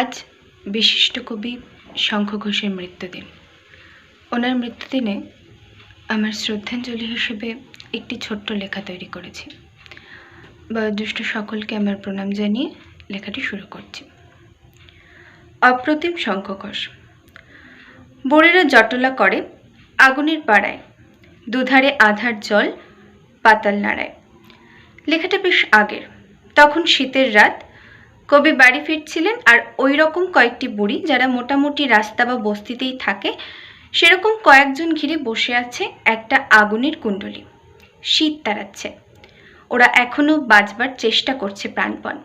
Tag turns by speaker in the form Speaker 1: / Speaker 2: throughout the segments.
Speaker 1: আজ বিশিষ্ট কবি শঙ্খ ঘোষের মৃত্যুদিন। ওনার মৃত্যুদিনে আমার শ্রদ্ধাঞ্জলি হিসেবে একটি ছোট্ট লেখা তৈরি করেছি বয়োদুষ্ট সকলকে আমার প্রণাম জানিয়ে লেখাটি শুরু করছি। অপ্রতিম শঙ্খ ঘোষ। বুড়িরা জটলা করে, আগুনের পাড়ায়, দুধারে আধার জল, পাতাল নাড়ায়। লেখাটা বেশ আগের। তখন শীতের রাত কবি বাড়ি ফিরছিলেন আর ওই রকম কয়েকটি বুড়ি যারা মোটামুটি রাস্তা বা বস্তিতেই থাকে, সেরকম কয়েকজন ঘিরে বসে আছে একটা আগুনের কুণ্ডলি। শীত তাড়াচ্ছে ওরা এখনও বাজবার চেষ্টা করছে প্রাণপণ।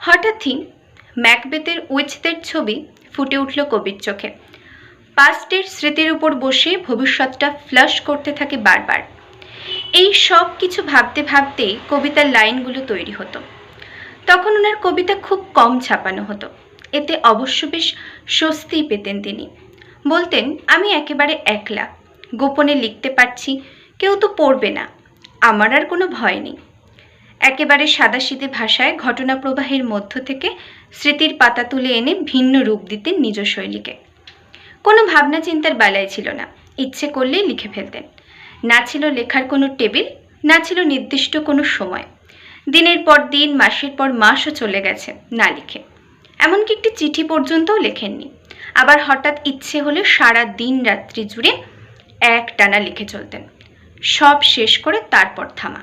Speaker 1: হঠাৎই ম্যাকবেতের উইচদের ছবি ফুটে উঠল কবির চোখে। পাস্টের স্মৃতির উপর বসে ভবিষ্যৎটা ফ্লাশ করতে থাকে বারবার। এই সব কিছু ভাবতে ভাবতেই কবিতার লাইনগুলো তৈরি হতো। তখন ওনার কবিতা খুব কম ছাপানো হতো। এতে অবশ্য বেশ স্বস্তিই পেতেন তিনি। বলতেন, আমি একেবারে একলা। গোপনে লিখতে পারছি, কেউ তো পড়বে না। আমার আর কোনো ভয় নেই। একেবারে সাদাসিধে ভাষায় ঘটনা প্রবাহের মধ্য থেকে স্মৃতির পাতা তুলে এনে ভিন্ন রূপ দিতেন নিজ শৈলীকে। কোনো ভাবনা চিন্তার বেলায় ছিল না। ইচ্ছে করলেই লিখে ফেলতেন। না ছিল লেখার কোনো টেবিল, না ছিল নির্দিষ্ট কোনো সময়। দিনের পর দিন, মাসের পর মাসও চলে গেছে না লিখে। এমনকি একটি চিঠি পর্যন্তও লেখেননি। আবার হঠাৎ ইচ্ছে হলে সারা দিন রাত্রি জুড়ে এক টানা লিখে চলতেন। সব শেষ করে তারপর থামা।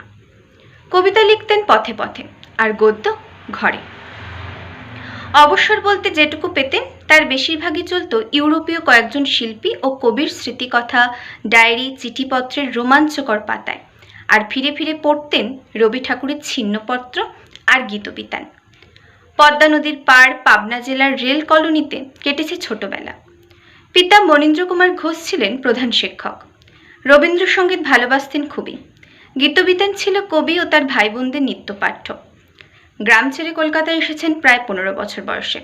Speaker 1: কবিতা লিখতেন পথে পথে, আর গদ্য ঘরে। অবসর বলতে যেটুকু পেতেন, তার বেশিরভাগই চলত ইউরোপীয় কয়েকজন শিল্পী ও কবির স্মৃতিকথা, ডায়েরি, চিঠিপত্রের রোমাঞ্চকর পাতায়। আর ফিরে ফিরে পড়তেন রবি ঠাকুরের ছিন্নপত্র আর গীতবিতান। পদ্মা নদীর পাড় পাবনা জেলার রেল কলোনিতে কেটেছে ছোটবেলা। পিতা মনীন্দ্র কুমার ঘোষ ছিলেন প্রধান শিক্ষক। রবীন্দ্রসঙ্গীত ভালোবাসতেন খুবই। গীতবিতান ছিল কবি ও তার ভাই বোনদের নিত্যপাঠ্য। গ্রাম ছেড়ে কলকাতায় এসেছেন প্রায় পনেরো বছর বয়সে।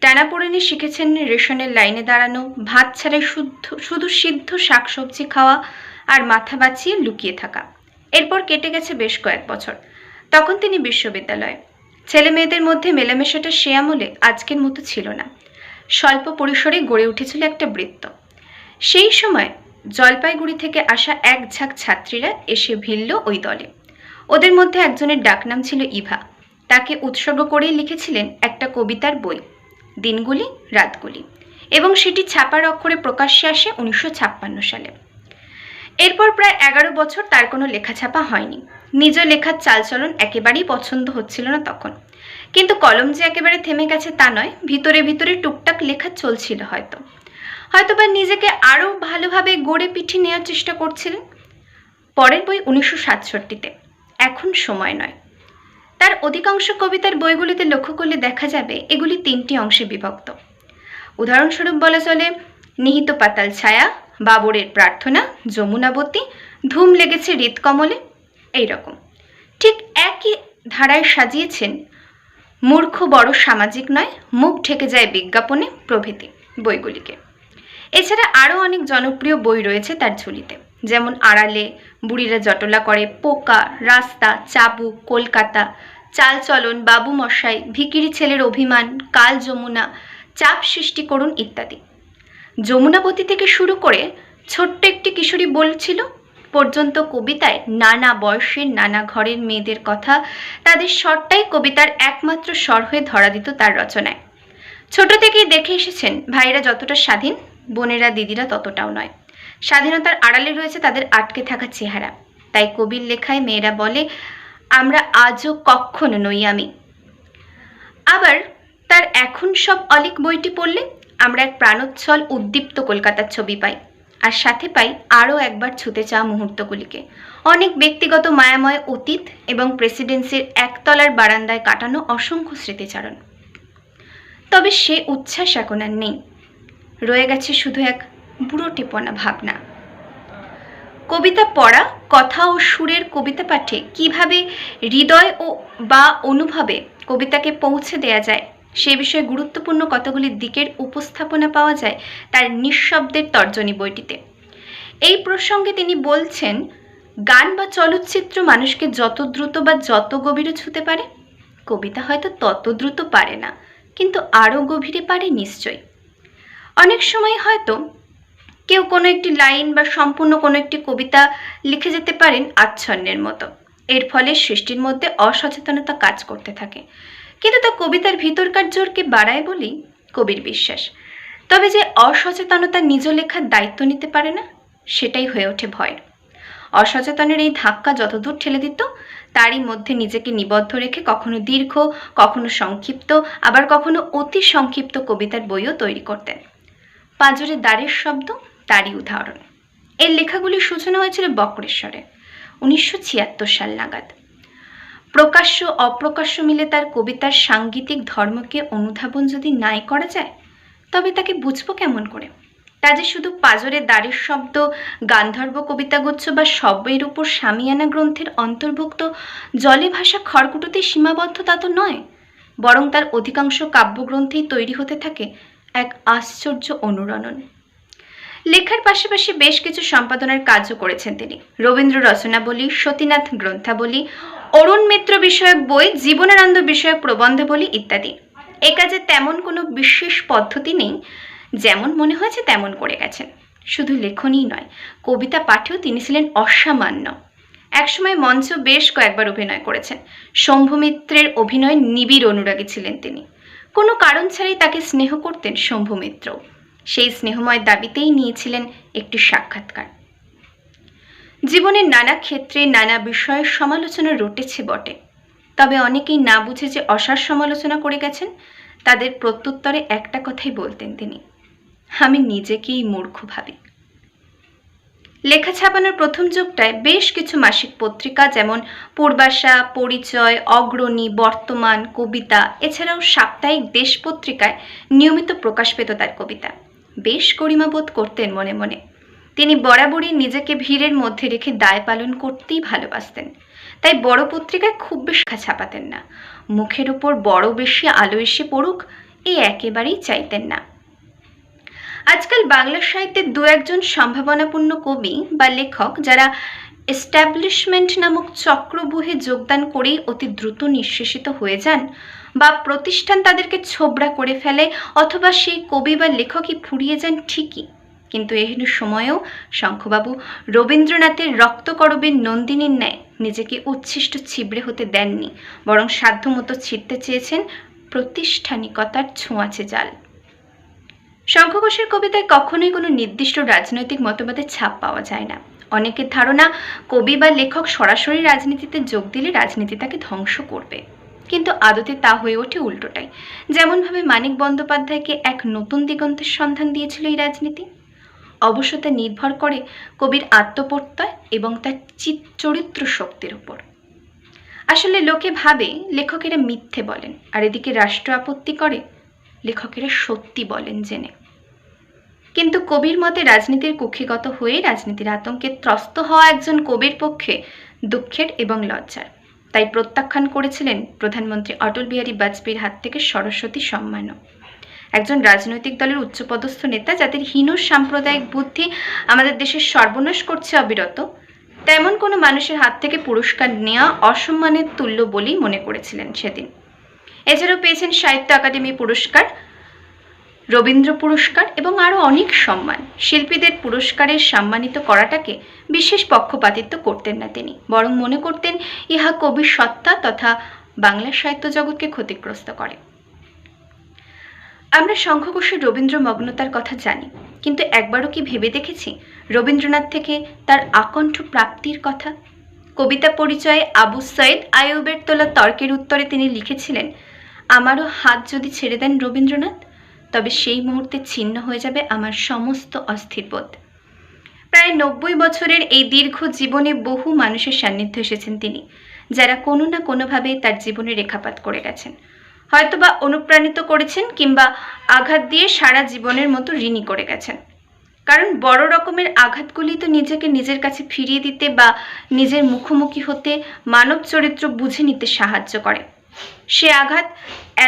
Speaker 1: টানাপোড়েনে শিখেছেন রেশনের লাইনে দাঁড়ানো, ভাত ছাড়াই শুদ্ধ, শুধু সিদ্ধ শাকসবজি খাওয়া আর মাথা বাঁচিয়ে লুকিয়ে থাকা। এরপর কেটে গেছে বেশ কয়েক বছর। তখন তিনি বিশ্ববিদ্যালয়ে। ছেলে মেয়েদের মধ্যে মেলামেশাটা সে আমলে আজকের মতো ছিল না। স্বল্প পরিসরে গড়ে উঠেছিল একটা বৃত্ত। সেই সময় জলপাইগুড়ি থেকে আসা এক ঝাঁক ছাত্রীরা এসে ভিড়ল ওই দলে। ওদের মধ্যে একজনের ডাকনাম ছিল ইভা। তাকে উৎসর্গ করেই লিখেছিলেন একটা কবিতার বই, দিনগুলি, রাতগুলি। এবং সেটি ছাপার অক্ষরে প্রকাশ্যে আসে উনিশশো ছাপ্পান্ন সালে। এরপর প্রায় এগারো বছর তার কোনো লেখাছাপা হয়নি। নিজ লেখার চালচলন একেবারেই পছন্দ হচ্ছিল না তখন। কিন্তু কলম যে একেবারে থেমে গেছে তা নয়, ভিতরে ভিতরে টুকটাক লেখা চলছিল হয়তো। হয়তো বা নিজেকে আরও ভালোভাবে গড়ে পিঠে নেওয়ার চেষ্টা করছিলেন। পরের বই উনিশশো সাতষট্টিতে। এখন সময় নয়। তার অধিকাংশ কবিতার বইগুলিতে লক্ষ্য করলে দেখা যাবে এগুলি তিনটি অংশে বিভক্ত। উদাহরণস্বরূপ বলা চলে, নিহিত পাতাল ছায়া বাবরের প্রার্থনা যমুনাবতী ধুম লেগেছে হৃদকমলে। এইরকম। ঠিক একই ধারায় সাজিয়েছেন মূর্খ বড় সামাজিক নয়, মুখ ঢেকে যায় বিজ্ঞাপনে প্রভৃতি বইগুলিকে। এছাড়া আরও অনেক জনপ্রিয় বই রয়েছে তার ঝুলিতে। যেমন আড়ালে বুড়িরা জটলা করে, পোকা, রাস্তা, চাবু, কলকাতা চালচলন বাবু মশাই, ভিকিরি ছেলের অভিমান, কাল যমুনা, চাপ সৃষ্টি করুন ইত্যাদি। যমুনাবতী থেকে শুরু করে ছোট্ট একটি কিশোরী বলছিল পর্যন্ত কবিতায় নানা বয়সের নানা ঘরের মেয়েদের কথা, তাদের স্বরটাই কবিতার একমাত্র স্বর হয়ে ধরা দিত তার রচনায়। ছোট থেকেই দেখে এসেছেন ভাইরা যতটা স্বাধীন, বোনেরা দিদিরা ততটাও নয়। স্বাধীনতার আড়ালে রয়েছে তাদের আটকে থাকা চেহারা। তাই কবির লেখায় মেয়েরা বলে, আমরা আজও কখনো নই আমি। আবার তার এখন সব অলিক বইটি পড়লে আমরা এক প্রাণোচ্ছল উদ্দীপ্ত কলকাতার ছবি পাই। আর সাথে পাই আরও একবার ছুতে চাওয়া মুহূর্তগুলিকে। অনেক ব্যক্তিগত মায়াময় অতীত এবং প্রেসিডেন্সির একতলার বারান্দায় কাটানো অসংখ্য স্মৃতিচারণ। তবে সে উচ্ছ্বাস এখন আর নেই। রয়ে গেছে শুধু এক বুড়ো টেপনা ভাবনা। কবিতা পড়া, কথা ও সুরের কবিতা পাঠে কীভাবে হৃদয় ও বা অনুভবে কবিতাকে পৌঁছে দেয়া যায় সে বিষয়ে গুরুত্বপূর্ণ কতগুলি দিকের উপস্থাপনা পাওয়া যায় তার নিঃশব্দের তর্জনী বইটিতে। এই প্রসঙ্গে তিনি বলছেন, গান বা চলচ্চিত্র মানুষকে যত দ্রুত বা যত গভীরে ছুতে পারে, কবিতা হয়তো তত দ্রুত পারে না, কিন্তু আরও গভীরে পারে নিশ্চয়ই। অনেক সময় হয়তো কেউ কোনো একটি লাইন বা সম্পূর্ণ কোনো একটি কবিতা লিখে যেতে পারেন আচ্ছন্নের মতো। এর ফলে সৃষ্টির মধ্যে অসচেতনতা কাজ করতে থাকে। কিন্তু তা কবিতার ভিতরকার জোরকে বাড়ায় বলেই কবির বিশ্বাস। তবে যে অসচেতনতা নিজ লেখার দায়িত্ব নিতে পারে না, সেটাই হয়ে ওঠে ভয়ের অসচেতনের এই ধাক্কা যতদূর ঠেলে দিত, তারই মধ্যে নিজেকে নিবদ্ধ রেখে কখনো দীর্ঘ, কখনো সংক্ষিপ্ত, আবার কখনো অতি সংক্ষিপ্ত কবিতার বইও তৈরি করতেন। পাঁজরে দ্বারের শব্দ, তারই উদাহরণ। এর লেখাগুলির সূচনা হয়েছিল বক্রেশ্বরে, উনিশশো ছিয়াত্তর সাল নাগাদ। প্রকাশ্য, অপ্রকাশ্য মিলে তার কবিতার সাংগীতিক ধর্মকে অনুধাবন যদি নাই করা যায়, তবে তাকে বুঝব কেমন করে? তা যে শুধু পাজরে দ্বারের শব্দ, গান্ধর্ব কবিতাগুচ্ছ বা শব্দের উপর সামিয়ানা গ্রন্থের অন্তর্ভুক্ত জলে ভাষা খড়কুটোতে সীমাবদ্ধ তা তো নয়, বরং তার অধিকাংশ কাব্যগ্রন্থেই তৈরি হতে থাকে এক আশ্চর্য অনুরণন। লেখার পাশাপাশি বেশ কিছু সম্পাদনার কাজও করেছেন তিনি। রবীন্দ্র রচনাবলী, সতীনাথ গ্রন্থাবলী অরুণ মিত্র বিষয়ক বই, জীবনানন্দ বিষয়ক প্রবন্ধাবলী ইত্যাদি। এ কাজে তেমন কোনো বিশেষ পদ্ধতি নেই, যেমন মনে হয়েছে তেমন করে গেছেন। শুধু লেখনই নয়, কবিতা পাঠেও তিনি ছিলেন অসামান্য। একসময় মঞ্চ বেশ কয়েকবার অভিনয় করেছেন। শম্ভু মিত্রের অভিনয় নিবিড় অনুরাগী ছিলেন তিনি। কোনো কারণ ছাড়াই তাকে স্নেহ করতেন শম্ভু মিত্র সেই স্নেহময় দাবিতেই নিয়েছিলেন একটি সাক্ষাৎকার। জীবনের নানা ক্ষেত্রে নানা বিষয়ের সমালোচনা রটেছে বটে। তবে অনেকেই না বুঝে যে অসার সমালোচনা করে গেছেন, তাদের প্রত্যুত্তরে একটা কথাই বলতেন তিনি, আমি নিজেকেই মূর্খ ভাবি। লেখা ছাপানোর প্রথম যুগটায় বেশ কিছু মাসিক পত্রিকা যেমন পূর্বাশা, পরিচয়, অগ্রণী, বর্তমান, কবিতা, এছাড়াও সাপ্তাহিক দেশ পত্রিকায় নিয়মিত প্রকাশ পেত তার কবিতা। বেশ গরিমাবোধ করতেন মনে মনে। তিনি বরাবরই নিজেকে ভিড়ের মধ্যে রেখে দায় পালন করতেই ভালোবাসতেন। তাই বড় পত্রিকায় খুব বেশি ছাপাতেন না। মুখের উপর বড় বেশি আলো এসে পড়ুক এই একেবারেই চাইতেন না। আজকাল বাংলা সাহিত্যের দু একজন সম্ভাবনাপূর্ণ কবি বা লেখক যারা এস্টাবলিশমেন্ট নামক চক্রবুহে যোগদান করেই অতি দ্রুত নিঃশেষিত হয়ে যান বা প্রতিষ্ঠান তাদেরকে ছোবড়া করে ফেলে অথবা সেই কবি বা লেখকই ফুরিয়ে যান ঠিকই। কিন্তু এহেন সময়েও শঙ্খবাবু রবীন্দ্রনাথের রক্তকরবের নন্দিনীর ন্যায় নিজেকে উচ্ছিষ্ট ছিবড়ে হতে দেননি, বরং সাধ্যমতো ছিঁড়তে চেয়েছেন প্রতিষ্ঠানিকতার ছোঁয়াচে জাল। শঙ্খ ঘোষের কবিতায় কখনোই কোনো নির্দিষ্ট রাজনৈতিক মতবাদের ছাপ পাওয়া যায় না। অনেকের ধারণা, কবি বা লেখক সরাসরি রাজনীতিতে যোগ দিলে রাজনীতি তাকে ধ্বংস করবে। কিন্তু আদতে তা হয়ে ওঠে উল্টোটাই। যেমনভাবে মানিক বন্দ্যোপাধ্যায়কে এক নতুন দিগন্তের সন্ধান দিয়েছিল এই রাজনীতি। অবশ্য তা নির্ভর করে কবির আত্মপ্রত্যয় এবং তার চরিত্র শক্তির উপর। আসলে লোকে ভাবে লেখকেরা মিথ্যে বলেন, আর এদিকে রাষ্ট্র আপত্তি করে লেখকেরা সত্যি বলেন জেনে। কিন্তু কবির মতে রাজনীতির কুক্ষিগত হয়ে রাজনীতির আতঙ্কে ত্রস্ত হওয়া একজন কবির পক্ষে দুঃখের এবং লজ্জার। তাই প্রত্যাখ্যান করেছিলেন প্রধানমন্ত্রী অটল বিহারী বাজপেয়ীর হাত থেকে সরস্বতী সম্মানও। একজন রাজনৈতিক দলের উচ্চপদস্থ নেতা যাদের হীন সাম্প্রদায়িক বুদ্ধি আমাদের দেশের সর্বনাশ করছে অবিরত, তেমন কোনো মানুষের হাত থেকে পুরস্কার নেওয়া অসম্মানের তুল্য বলেই মনে করেছিলেন সেদিন। এছাড়াও পেয়েছেন সাহিত্য একাডেমি পুরস্কার, রবীন্দ্র পুরস্কার এবং আরও অনেক সম্মান। শিল্পীদের পুরস্কারে সম্মানিত করাটাকে বিশেষ পক্ষপাতিত্ব করতেন না তিনি, বরং মনে করতেন ইহা কবির সত্তা তথা বাংলা সাহিত্য জগৎকে ক্ষতিগ্রস্ত করে। আমরা শঙ্খঘোষের রবীন্দ্র মগ্নতার কথা জানি, কিন্তু একবারও কি ভেবে দেখেছি রবীন্দ্রনাথ থেকে তার আকণ্ঠ প্রাপ্তির কথা? কবিতা পরিচয়ে আবু সৈয়দ আয়ুবের তোলা তর্কের উত্তরে তিনি লিখেছিলেন, আমারও হাত যদি ছেড়ে দেন রবীন্দ্রনাথ, তবে সেই মুহূর্তে ছিন্ন হয়ে যাবে আমার সমস্ত অস্থিরবোধ প্রায় নব্বই বছরের এই দীর্ঘ জীবনে বহু মানুষের সান্নিধ্য এসেছেন তিনি, যারা কোনো না কোনোভাবে তার জীবনে রেখাপাত করে গেছেন। হয়তোবা অনুপ্রাণিত করেছেন কিংবা আঘাত দিয়ে সারা জীবনের মতো ঋণী করে গেছেন। কারণ বড় রকমের আঘাতগুলি তো নিজেকে নিজের কাছে ফিরিয়ে দিতে বা নিজের মুখোমুখি হতে মানব চরিত্র বুঝে নিতে সাহায্য করে। সে আঘাত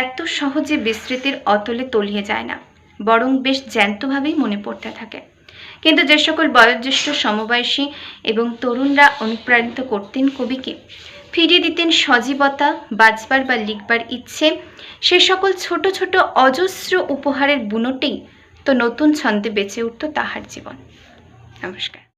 Speaker 1: এত সহজে বিস্তৃতির অতলে তলিয়ে যায় না, বরং বেশ জ্যান্তভাবেই মনে পড়তে থাকে। কিন্তু যে সকল বয়োজ্যেষ্ঠ সমবয়সী এবং তরুণরা অনুপ্রাণিত করতেন কবিকে ফিরিয়ে দিতেন সজীবতা বাঁচবার বা লিখবার ইচ্ছে। সে সকল ছোট ছোট অজস্র উপহারের বুনোটেই তো নতুন ছন্দে বেঁচে উঠত তাহার জীবন। নমস্কার।